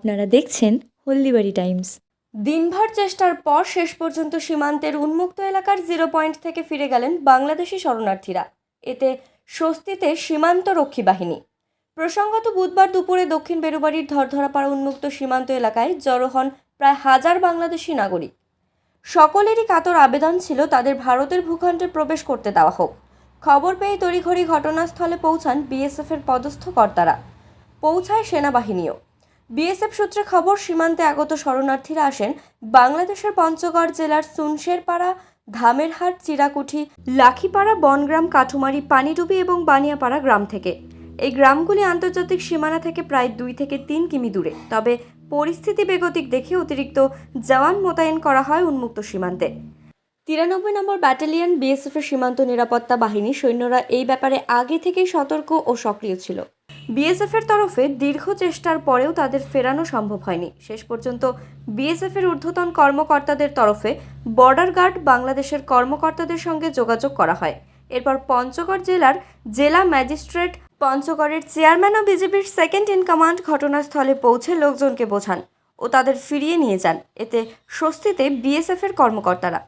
আপনারা দেখছেন হলদিবাড়ি টাইমস। দিনভর চেষ্টার পর শেষ পর্যন্ত সীমান্তের উন্মুক্ত এলাকার জিরো পয়েন্ট থেকে ফিরে গেলেন বাংলাদেশি শরণার্থীরা। এতে স্বস্তিতে সীমান্ত রক্ষী বাহিনী। প্রসঙ্গত বুধবার দুপুরে দক্ষিণ বেরুবাড়ির ধরধরাপাড়া উন্মুক্ত সীমান্ত এলাকায় জড়ো হন প্রায় হাজার বাংলাদেশি নাগরিক। সকলেরই কাতর আবেদন ছিল তাদের ভারতের ভূখণ্ডে প্রবেশ করতে দেওয়া হোক। খবর পেয়ে তড়িঘড়ি ঘটনাস্থলে পৌঁছান বিএসএফের পদস্থ কর্তারা। পৌঁছায় সেনাবাহিনীও। বিএসএফ সূত্রে খবর, সীমান্তে আগত শরণার্থীরা আসেন বাংলাদেশের পঞ্চগড় জেলার সুনশেরপাড়া, ধামেরহাট, চিরাকুঠি, লাখিপাড়া, বনগ্রাম, কাঠুমারি, পানিডুবি এবং বানিয়াপাড়া গ্রাম থেকে। এই গ্রামগুলি আন্তর্জাতিক সীমানা থেকে প্রায় দুই থেকে তিন কিমি দূরে। তবে পরিস্থিতি বেগতিক দেখে অতিরিক্ত জওয়ান মোতায়েন করা হয় উন্মুক্ত সীমান্তে। তিরানব্বই নম্বর ব্যাটালিয়ন বিএসএফের সীমান্ত নিরাপত্তা বাহিনী সৈন্যরা এই ব্যাপারে আগে থেকেই সতর্ক ও সক্রিয় ছিল। বিএসএফের তরফে দীর্ঘ চেষ্টার পরেও তাদের ফেরানো সম্ভব হয়নি। শেষ পর্যন্ত বিএসএফের ঊর্ধ্বতন কর্মকর্তাদের তরফে বর্ডার গার্ড বাংলাদেশের কর্মকর্তাদের সঙ্গে যোগাযোগ করা হয়। এরপর পঞ্চগড় জেলার জেলা ম্যাজিস্ট্রেট পঞ্চগড়ের চেয়ারম্যান ও বিজেপির সেকেন্ড ইন কমান্ড ঘটনাস্থলে পৌঁছে লোকজনকে বোঝান ও তাদের ফিরিয়ে নিয়ে যান। এতে স্বস্তিতে বিএসএফের কর্মকর্তারা।